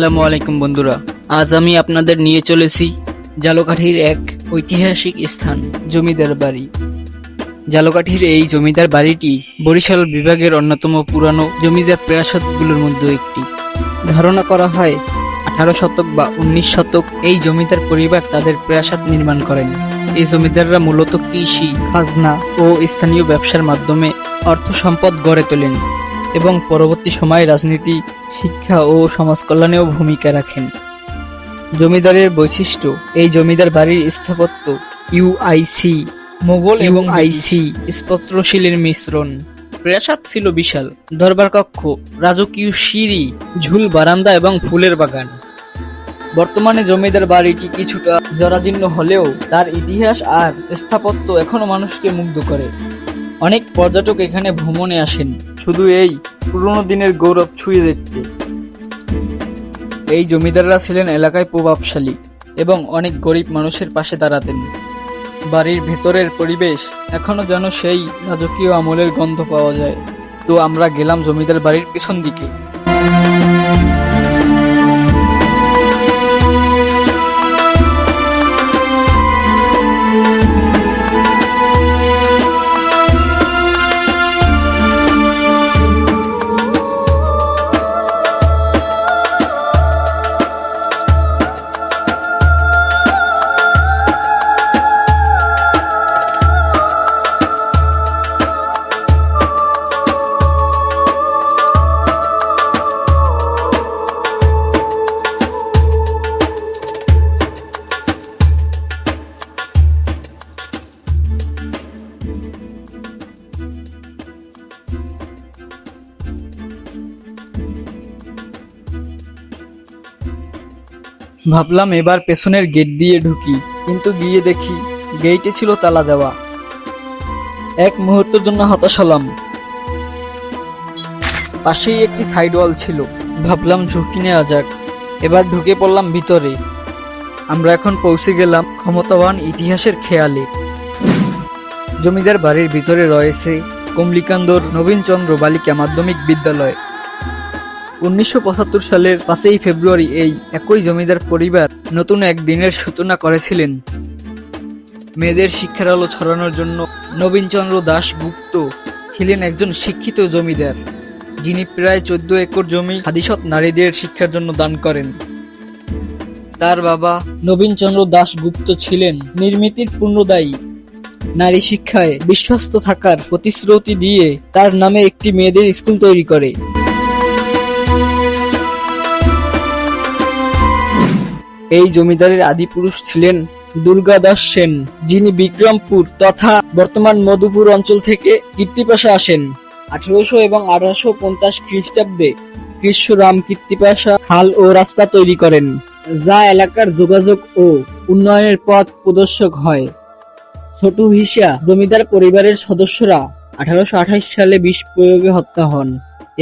আসসালামু আলাইকুম বন্ধুরা। আজ আমি আপনাদের নিয়ে চলেছি জালকাঠির এক ঐতিহাসিক স্থান, জমিদার বাড়ি। জালকাঠির এই জমিদার বাড়িটি বরিশাল বিভাগের অন্যতম পুরানো জমিদার প্রাসাদগুলোর মধ্যে একটি। ধারণা করা হয়, আঠারো শতক বা উনিশ শতক এই জমিদার পরিবার তাদের প্রাসাদ নির্মাণ করেন। এই জমিদাররা মূলত কৃষি, খাজনা ও স্থানীয় ব্যবসার মাধ্যমে অর্থ সম্পদ গড়ে তোলেন। এবং পরবর্তী সময়ে রাজনীতি শিক্ষা ও সমাজ কল্যাণেও ভূমিকা রাখেন। জমিদারের বৈশিষ্ট্য এই জমিদার বাড়ির স্থাপত্য ইউআইসি মোগল এবং আইসি স্পত্রশীলের মিশ্রণ। প্রাসাদ ছিল বিশাল দরবার কক্ষ রাজকীয় সিঁড়ি ঝুল বারান্দা এবং ফুলের বাগান। বর্তমানে জমিদার বাড়িটি কিছুটা জরাজীর্ণ হলেও তার ইতিহাস আর স্থাপত্য এখনও মানুষকে মুগ্ধ করে। অনেক পর্যটক এখানে ভ্রমণে আসেন। শুধু এই পুরনো দিনের গৌরব ছুঁয়ে দেখতে। এই জমিদাররা ছিলেন এলাকায় প্রভাবশালী এবং অনেক গরিব মানুষের পাশে দাঁড়াতেন। বাড়ির ভেতরের পরিবেশ এখনও যেন সেই রাজকীয় আমলের গন্ধ পাওয়া যায়। তো আমরা গেলাম জমিদার বাড়ির পেছন দিকে। ভাবলাম এবার পেছনের গেট দিয়ে ঢুকি, কিন্তু গিয়ে দেখি গেইটে ছিল তালা দেওয়া। এক মুহূর্তের জন্য হতাশ হলাম। পাশেই একটি সাইড ওয়াল ছিল। ভাবলাম ঝুঁকি নেওয়া যাক। এবার ঢুকে পড়লাম ভিতরে। আমরা এখন পৌঁছে গেলাম ক্ষমতাবান ইতিহাসের খেয়ালে। জমিদার বাড়ির ভিতরে রয়েছে কমলিকান্দর নবীনচন্দ্র বালিকা মাধ্যমিক বিদ্যালয়। উনিশশো পঁচাত্তর সালের পাঁচই ফেব্রুয়ারি এই একই জমিদার পরিবার নতুন এক দিনের সূচনা করেছিলেন। মেয়েদের শিক্ষার আলো ছড়ানোর জন্য নবীনচন্দ্র দাস গুপ্ত ছিলেন একজন শিক্ষিত জমিদার, যিনি প্রায় চোদ্দ একর জমি হাদিসত নারীদের শিক্ষার জন্য দান করেন। তার বাবা নবীনচন্দ্র দাস গুপ্ত ছিলেন নির্মিতির পূর্ণদায়ী নারী শিক্ষায় বিশ্বস্ত থাকার প্রতিশ্রুতি দিয়ে তার নামে একটি মেয়েদের স্কুল তৈরি করে। এই জমিদারের আদিপুরুষ ছিলেন দুর্গাদাস সেন, যিনি বিক্রমপুর তথা বর্তমান মধুপুর অঞ্চল থেকে কীর্তিপাশা আসেন। আঠারোশো এবং আঠারোশো পঞ্চাশ খ্রিস্টাব্দে কৃষ্ণরাম কীর্তিপাশা খাল ও রাস্তা তৈরি করেন, যা এলাকার যোগাযোগ ও উন্নয়নের পথ প্রদর্শক হয়। ছোট হিসা জমিদার পরিবারের সদস্যরা আঠারোশো আঠাশ সালে বিষ প্রয়োগে হত্যা হন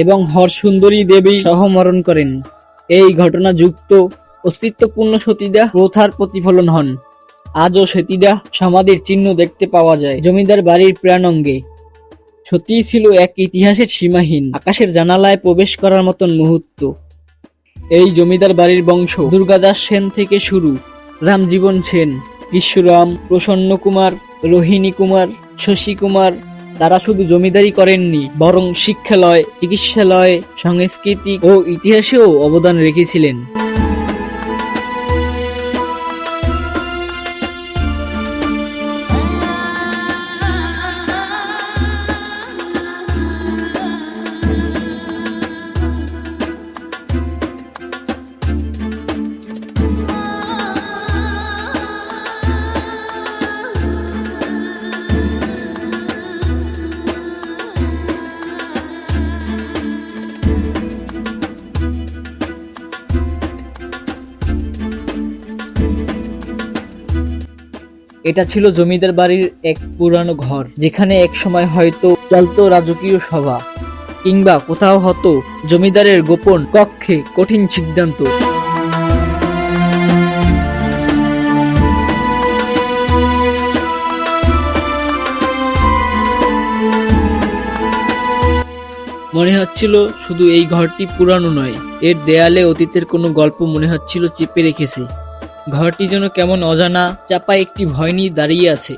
এবং হরসুন্দরী দেবী সহমরণ করেন। এই ঘটনা যুক্ত অস্তিত্বপূর্ণ সতীদাহ প্রথার প্রতিফলন হন। আজও সতীদাহ সমাধির চিহ্ন দেখতে পাওয়া যায়। জমিদার বাড়ির প্রাণঙ্গে। সত্যিই ছিল এক ইতিহাসের সীমাহীন, আকাশের জানালায় প্রবেশ করার মতন মুহূর্ত। এই জমিদার বাড়ির বংশ, দুর্গাদাস সেন থেকে শুরু। রামজীবন সেন, বিশ্বরাম, প্রসন্ন কুমার, রোহিণী কুমার, শশী কুমার, তারা শুধু জমিদারি করেননি, বরং শিক্ষালয়, চিকিৎসালয়, সংস্কৃতি ও ইতিহাসেও অবদান রেখেছিলেন। এটা ছিল জমিদার বাড়ির এক পুরানো ঘর, যেখানে এক সময় হয়তো চলতো রাজকীয় সভা, কিংবা কোথাও হতো জমিদারের গোপন কক্ষে কঠিন সিদ্ধান্ত। মনে হচ্ছিল শুধু এই ঘরটি পুরানো নয়, এর দেয়ালে অতীতের কোনো গল্প মনে হচ্ছিল চেপে রেখেছে। ঘরটি যেন কেমন অজানা চাপা একটি ভয় নিয়ে দাঁড়িয়ে আছে।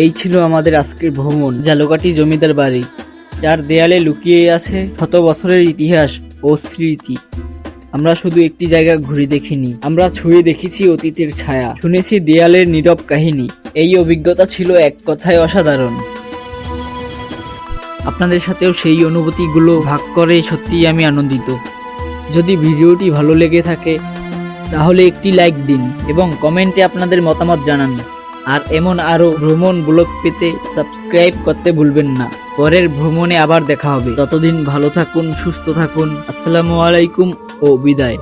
এই ছিল আমাদের আজকের ভ্রমণ, জালকাটি জমিদার বাড়ি। যার দেয়ালে লুকিয়ে আছে শত বছরের ইতিহাস ও স্মৃতি। আমরা শুধু একটি জায়গা ঘুরে দেখিনি, আমরা ছুঁয়ে দেখেছি অতীতের ছায়া। শুনেছি দেয়ালের নীরব কাহিনী, এই অভিজ্ঞতা ছিল এক কথায় অসাধারণ। আপনাদের সাথেও সেই অনুভূতিগুলো ভাগ করে সত্যিই আমি আনন্দিত। যদি ভিডিওটি ভালো লেগে থাকে, তাহলে একটি লাইক দিন এবং কমেন্টে আপনাদের মতামত জানান। আর এমন আরও ভ্রমণ ব্লগ পেতে সাবস্ক্রাইব করতে ভুলবেন না। পরের ভ্রমণে আবার দেখা হবে। ততদিন ভালো থাকুন, সুস্থ থাকুন। আসসালামু আলাইকুম ও বিদায়।